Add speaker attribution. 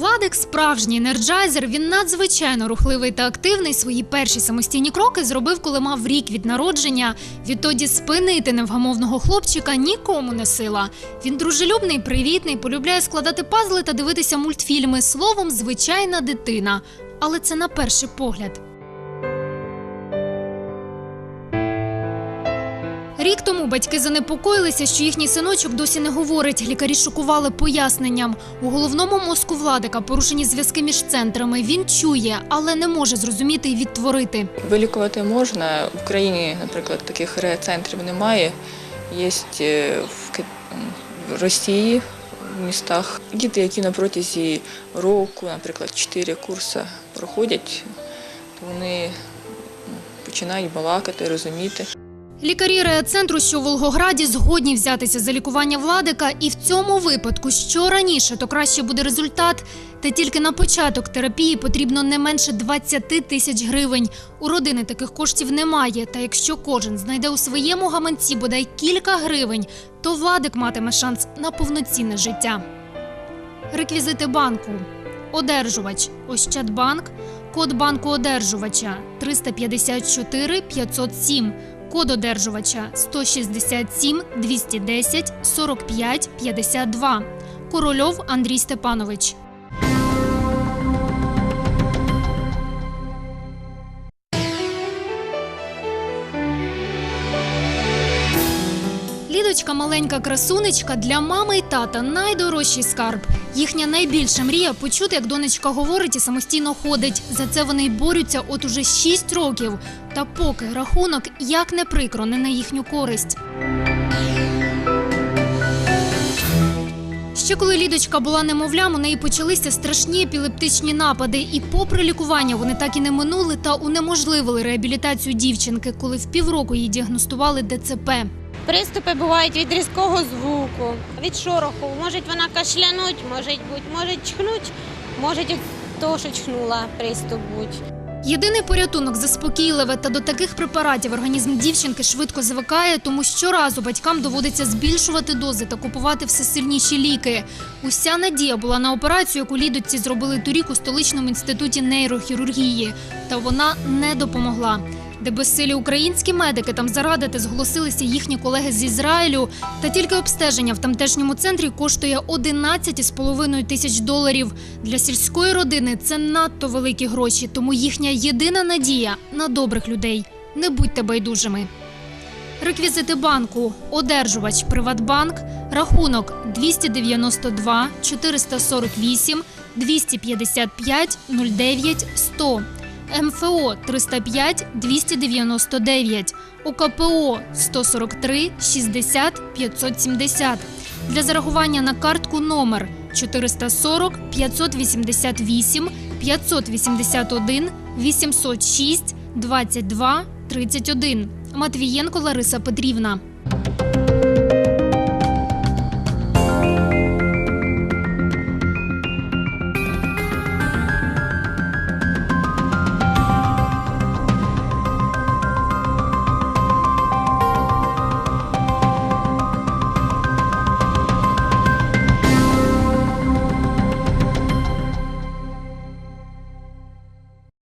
Speaker 1: Владик справжній енерджайзер. Він надзвичайно рухливий та активний. Свої перші самостійні кроки зробив, коли мав рік від народження. Відтоді спинити невгамовного хлопчика нікому не сила. Він дружелюбний, привітний, полюбляє складати пазли та дивитися мультфільми. Словом, звичайна дитина. Але це на перший погляд. Рік тому батьки занепокоїлися, що їхній синочок досі не говорить. Лікарі шокували поясненням. У головному мозку владика порушені зв'язки між центрами. Він чує, але не може зрозуміти і відтворити.
Speaker 2: Вилікувати можна. В Україні, наприклад, таких реацентрів немає. Є е, в Росії в містах діти, які на протязі року, наприклад, 4 курси проходять, то вони починають балакати, розуміти.
Speaker 1: Лікарі реацентру, що в Волгограді, згодні взятися за лікування владика, і в цьому випадку, що раніше, то краще буде результат. Та тільки на початок терапії потрібно не менше 20 тисяч гривень. У родини таких коштів немає. Та якщо кожен знайде у своєму гаманці бодай кілька гривень, то владик матиме шанс на повноцінне життя. Реквізити банку. Одержувач Ощадбанк, код банку одержувача 354 507, код одержувача 167 210 45 52. Корольов Андрій Степанович. Лідочка маленька красунечка для мами й тата найдорожчий скарб. Їхня найбільша мрія почути, як донечка говорить і самостійно ходить. За це вони й борються от уже 6 років. Та поки рахунок як не прикро, не на їхню користь. Ще коли Лідочка була немовлям, у неї почалися страшні епілептичні напади, і попри лікування вони так і не минули та унеможливили реабілітацію дівчинки, коли в півроку їй діагностували ДЦП.
Speaker 3: Приступи бувають від різкого звуку, від шороху. Може вона кашлянуть, може бути, може чхнуть, може від того, що чхнула приступ бути.
Speaker 1: Єдиний порятунок заспокійливе та до таких препаратів організм дівчинки швидко звикає, тому щоразу батькам доводиться збільшувати дози та купувати все сильніші ліки. Уся надія була на операцію, яку лідочці зробили торік у столичному інституті нейрохірургії, та вона не допомогла. Де безсилі українські медики там зарадити зголосилися їхні колеги з Ізраїлю. Та тільки обстеження в тамтешньому центрі коштує 11,5 тисяч доларів. Для сільської родини це надто великі гроші, тому їхня єдина надія на добрих людей. Не будьте байдужими. Реквізити банку: одержувач Приватбанк, рахунок 292 448 255 09 100. МФО 305 299, УКПО 143 60 570. Для зарахування на картку номер 440 588 581 806 22 31. Матвієнко Лариса Петрівна.